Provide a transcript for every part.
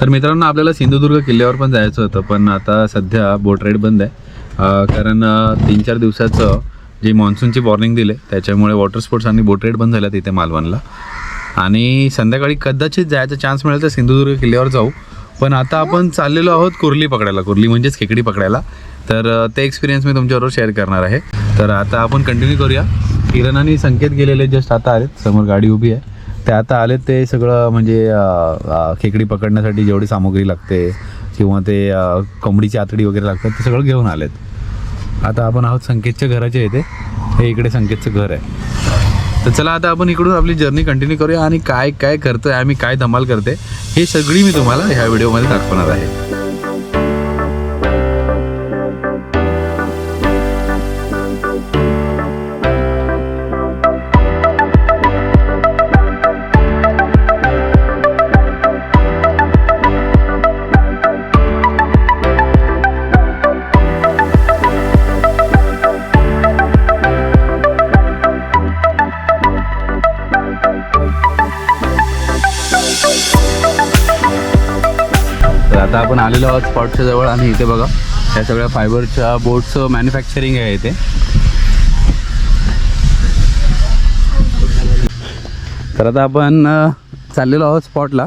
तर मित्रांनो आपल्याला सिंधुदुर्ग किल्ल्यावर पण जायचं होतं पण आता सध्या बोट राईड बंद आहे. कारण तीन चार दिवसाचं जे मान्सूनची वॉर्निंग दिले त्याच्यामुळे वॉटर स्पोर्ट्स आणि बोट राईड बंद झाल्या तिथे मालवणला. आणि संध्याकाळी कदाचित जायचा चान्स मिळेल तर सिंधुदुर्ग किल्ल्यावर जाऊ. पण आता आपण चाललेलो आहोत कुर्ली पकडायला कुर्ली म्हणजेच खेकडी पकडायला. तर ते एक्सपिरियन्स मी तुमच्याबरोबर शेअर करणार आहे. तर आता आपण कंटिन्यू करूया. किरण आणि संकेत गेलेले जस्ट आता आहेत समोर गाडी उभी आहे. ते आता आले ते सगळं म्हणजे खेकडी पकडण्यासाठी जेवढी सामग्री लागते किंवा ते कोंबडीची आतडी वगैरे लागतात ते सगळं घेऊन आलेत. आता आपण आहोत संकेतच्या घराच्या इथे. हे इकडे संकेतचं घर आहे. तर चला आता आपण इकडून आपली जर्नी कंटिन्यू करूया आणि काय काय करतोय आम्ही काय धमाल करते हे सगळी मी तुम्हाला ह्या व्हिडिओमध्ये दाखवणार आहे. आता आपण आलेलो आहोत स्पॉटच्या जवळ आणि इथे बघा या सगळ्या फायबरच्या बोटचं मॅन्युफॅक्चरिंग आहे इथे. तर आता आपण चाललेलो आहोत स्पॉटला.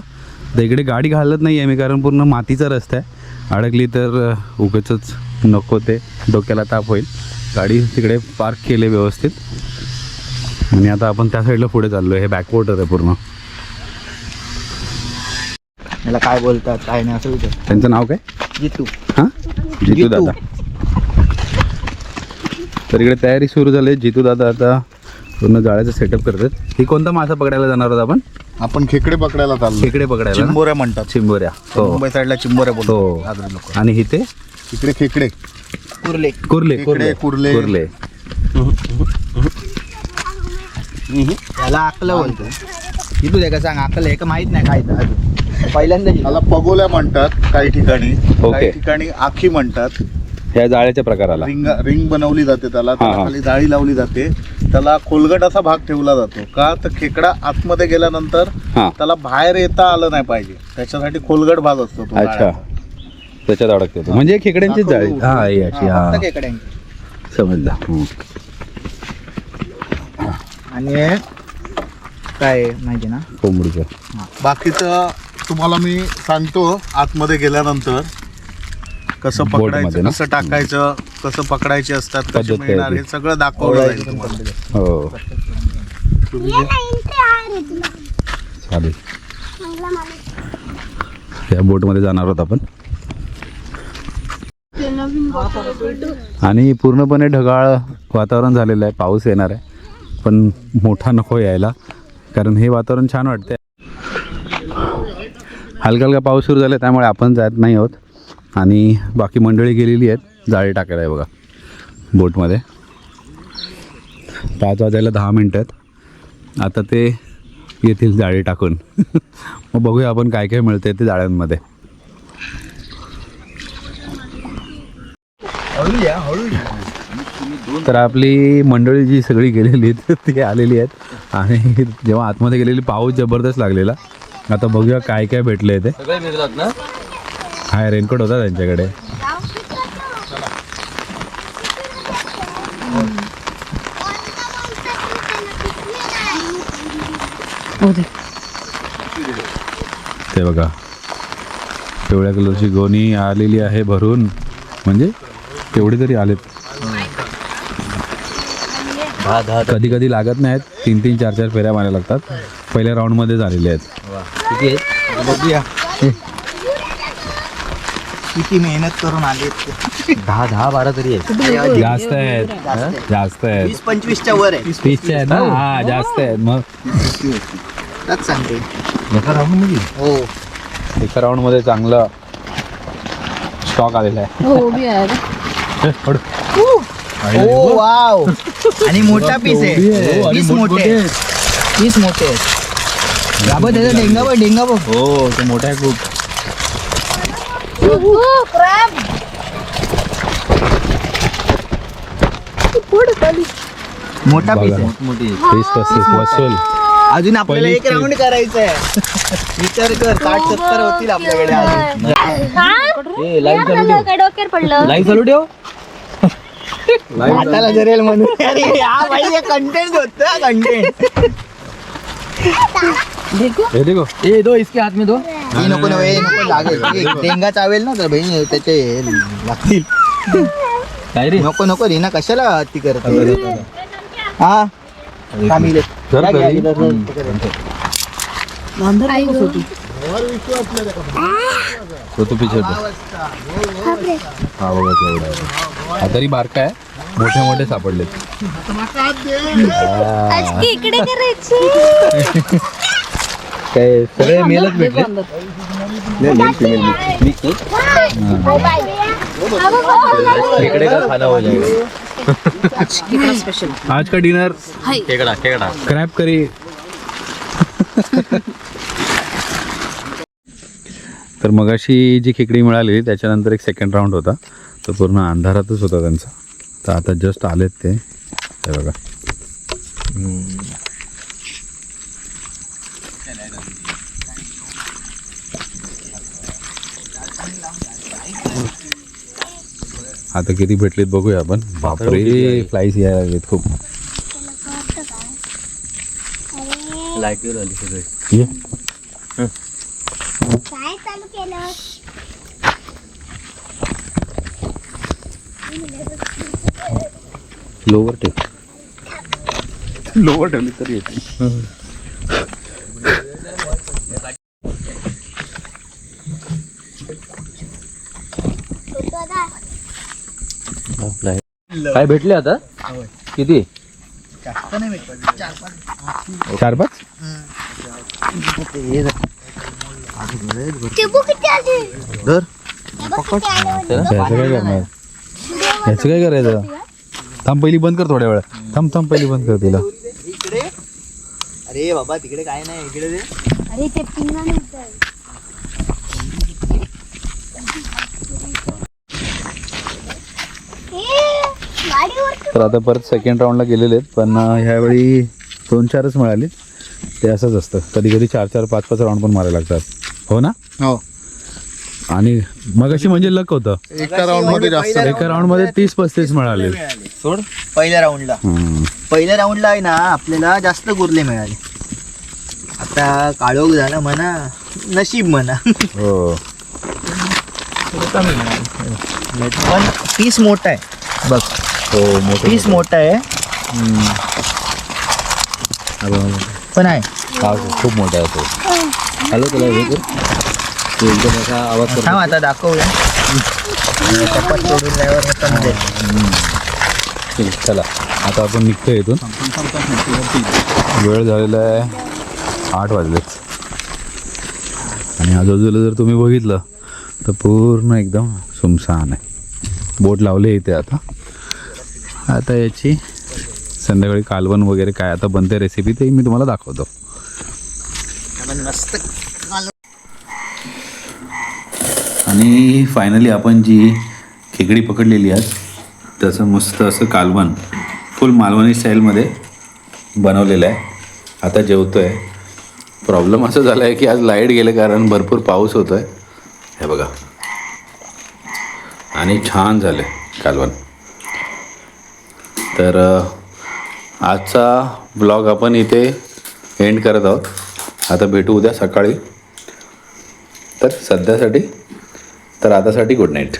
तर इकडे गाडी घालत नाही आहे मी कारण पूर्ण मातीचा रस्ता आहे. अडकली तर उगच नको ते डोक्याला ताप होईल. गाडी तिकडे पार्क केले व्यवस्थित. आणि आता आपण त्या साईडला पुढे चाललो आहे हे बॅकवॉटर आहे पूर्ण. याला काय बोलतात काय नाही असं विचार. त्यांचं नाव काय? जितू. हां? जितू जितू. दादा. तर इकडे तयारी सुरू झाली. जितू दादा आता पूर्ण जाळ्याचं सेटअप करतात ही कोणता मासा पकडायला जाणार आहोत आपण? आपण खेकडे पकडायला चाललो. खेकडे पकडायला ना? चिंबोऱ्या म्हणतात. चिंबोऱ्या. हो. मुंबई साईडला चिंबोऱ्या हो. बोलतात आगरी लोक. आणि इथे? इकडे खेकडे. कुर्ले. कुर्ले खेकडे, कुर्ले. कुर्ले. त्याला अकल बोलतो जितू दे का सांग अकल आहे का माहीत नाही काय ते अजून. पहिल्यांदा त्याला पगोल्या म्हणतात काही ठिकाणी. काही ठिकाणी आखी म्हणतात. ह्या जाळ्याच्या प्रकाराला. रिंग रिंग बनवली जाते त्याला त्याला हा. खाली जाळी लावली जाते. त्याला खोलगट असा भाग ठेवला जातो का? तर खेकडा आतमध्ये गेल्यानंतर हा. त्याला बाहेर येता आलं नाही पाहिजे. त्याच्यासाठी खोलगट भाग असतो तो अच्छा. जाळ्याचा. त्याच्यात अडकते तो. म्हणजे खेकड्यांचीच जाळी. हा ही हा, हा. फक्त खेकड्यांची. समजला. आणि काय माहिती ना? कोंबडीचं. बाकीचं तुम्हाला मी सांगतो आतमध्ये गेल्यानंतर कसं पकडायचं? कसं टाकायचं कसं पकडायचे असतात कसे मिळणार? हे सगळं दाखवलं जाईल तुम्हाला. हो. चालेल. या बोटमध्ये जाणार आहोत आपण. आणि पूर्णपणे ढगाळ वातावरण झालेलं आहे. पाऊस येणार आहे. पण मोठा नको यायला. कारण हे वातावरण छान वाटतंय. हलका हलका पाऊस सुरू झाला त्यामुळे आपण जात नाही आहोत. आणि बाकी मंडळी गेलेली आहेत जाळी टाकायला आहे बघा बोटमध्ये. पाच वाजायला दहा मिनटं आहेत. आता ते येतील जाळी टाकून. मग बघूया आपण काय काय मिळते ते जाळ्यांमध्ये. तर आपली मंडळी जी सगळी गेलेली आहेत ती आलेली आहेत. आणि जेव्हा आतमध्ये गेलेली पाऊस जबरदस्त लागलेला. आता बघूया काय काय भेटले ते. हाय रेनकोट होता त्यांच्याकडे. ते बघा. पिवळ्या कलरची गोणी आलेली आहे भरून. म्हणजे तेवढे तरी आलेत. कधी कधी लागत नाहीत. तीन तीन चार चार फेऱ्या मारायला लागतात. पहिल्या राऊंडमध्ये झालेले आहेत. बघूया. किती मेहनत करून आले दहा दहा बारा तरी आहे जास्त आहेत. जास्त आहेत. वीस पंचवीसच्या वर आहे तीसचे आहेत ना? हा. जास्त आहेत. मग? त्याच सांगते एका राऊंडमध्ये? हो. एका राऊंडमध्ये चांगलं स्टॉक आलेला आहे. हो आहे. हे. ओ वाव आणि मोठा पीस आहे. पीस मोठे आहेत. पीस मोठे आहेत. बाबा त्याचा डेंगा बघ डेंगा बघ हो ते मोठा आहे खूप. मोठा पीस बघा. आहे. मोठी. पस्तीस वसूल. अजून आपल्याला एक राऊंड करायचं आहे विचार कर साठ सत्तर होतील आपल्याकडे अजून. काय डोक्यावर पडलं? लाईव्ह चालू ठेव. हाताला जरेल म्हणून. अरे हा भाई कंटेंट होत कंटेंट हे देखो। ए दो इसके हाथ में दो। ही नको नव्हे हे नको लागेल हे डेंगा चावेल ना तर बहीण त्याचे हे लागतील। काय रे? नको नको रीना कशाला ती करते? हा? या. या, धर. तो तो पिछे होतो हा बघा केवढा आहे. हा तरी बारका आहे. मोठे मोठे सापडलेत. आज की इकडे करायची. काय सगळे मेलच भेटले? इकडे का खाना हो जाएगा? आज का डिनर? खेकडा खेकडा. क्रॅप करी तर मगाशी जी खेकडी मिळाली त्याच्यानंतर एक सेकंड राऊंड होता. तो पूर्ण अंधारातच होता त्यांचा. तर आता जस्ट आलेत ते. हे बघा. आता किती भेटलेत बघूया आपण. बापरे फ्लाईस यायला लागलेत खूप. लोवर टेक लोवर ठेवली तरी येते. काय भेटले आता? किती. चार पाच. धर. याचं काय करणार? याचं काय करायचं? थांब पहिली बंद कर थोड्या वेळा थांब थांब पहिली बंद कर तिला. इकडे? अरे बाबा तिकडे काय नाही इकडे दे. अरे ते पिंगा तर आता परत सेकंड राऊंडला गेलेले आहेत. पण ह्यावेळी दोन चारच मिळाले. ते असंच असतं. कधी कधी चार चार पाच पाच राऊंड पण मारायला लागतात. हो ना? हो. आणि मग अशी म्हणजे लक होतं. एका राऊंडमध्ये जास्त एका राऊंडमध्ये तीस पस्तीस मिळाले. सोड. पहिल्या राऊंडला. पहिल्या राऊंडला आहे ना आपल्याला जास्त गुरले मिळाले. आता काळोख झालं म्हणा नशीब म्हणा. हो. पण पीस मोठा आहे. बघ हो मोठं पीस मोठा. आहे. पण आहे. हा, खूप मोठा आहे तो. हॅलो तुला हे तू एकदम असा आवाज थांब आता दाखवूया. चपात सोडून चला आता आपण निघतो इथून. वेळ झालेला आहे आठ वाजलेच आणि आजूबाजूला जर तुम्ही बघितलं तर पूर्ण एकदम सुमसान आहे. बोट लावले इथे आता. आता याची संध्याकाळी कालवण वगैरे काय आता बनते रेसिपी ते मी तुम्हाला दाखवतो. मस्त आणि फायनली आपण जी खेकडी पकडलेली आहे त्याचं मस्त असं कालवण फुल मालवणी स्टाईलमध्ये बनवलेलं आहे. आता जेवतो आहे प्रॉब्लेम असं झाला आहे की आज लाइट गेले कारण भरपूर पाऊस होतो आहे हे बघा. आणि छान झालं आहे कालवण. तर आजचा ब्लॉग आपण इथे एंड करत आहोत. आता भेटू उद्या सकाळी. तर सध्यासाठी तर आतासाठी गुड नाईट